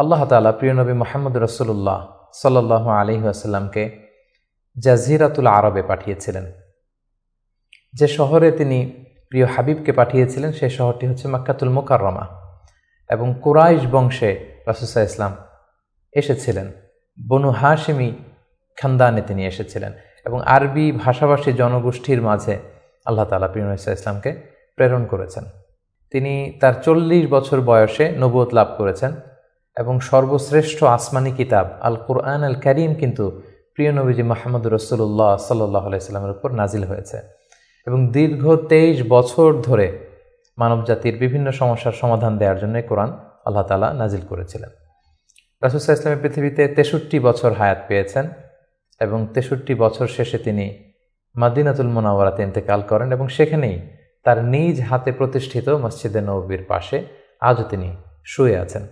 আল্লাহ তালা প্রিয় নবী মোহাম্মদ রসুল্লাহ সাল্লাহ আলী আসাল্লামকে জাজিরাতুল আরবে পাঠিয়েছিলেন। যে শহরে তিনি প্রিয় হাবিবকে পাঠিয়েছিলেন, সেই শহরটি হচ্ছে মাক্কাতুল মোকাররমা এবং কুরাইশ বংশে রাসুসা ইসলাম এসেছিলেন। বনু হাশিমি খানদানে তিনি এসেছিলেন এবং আরবি ভাষাভাষী জনগোষ্ঠীর মাঝে আল্লাহ তালা প্রিয় ইসা ইসলামকে প্রেরণ করেছেন। তিনি তার চল্লিশ বছর বয়সে নবুয়ত লাভ করেছেন। এবং সর্বশ্রেষ্ঠ আসমানি কিতাব আল কোরআন আল করিম কিন্তু প্রিয় নবীজি মাহমুদ রসুল্লাহ সাল্লাহ আলাইস্লামের উপর নাজিল হয়েছে। এবং দীর্ঘ তেইশ বছর ধরে মানবজাতির বিভিন্ন সমস্যার সমাধান দেওয়ার জন্য কোরআন আল্লাহ তালা নাজিল করেছিলেন। রাসুসাহ ইসলামের পৃথিবীতে তেষট্টি বছর হায়াত পেয়েছেন এবং তেষট্টি বছর শেষে তিনি মাদিনাতুল মোনাওয়ারাতে ইন্তেকাল করেন এবং সেখানেই তার নিজ হাতে প্রতিষ্ঠিত মসজিদে নবীর পাশে আজও তিনি শুয়ে আছেন।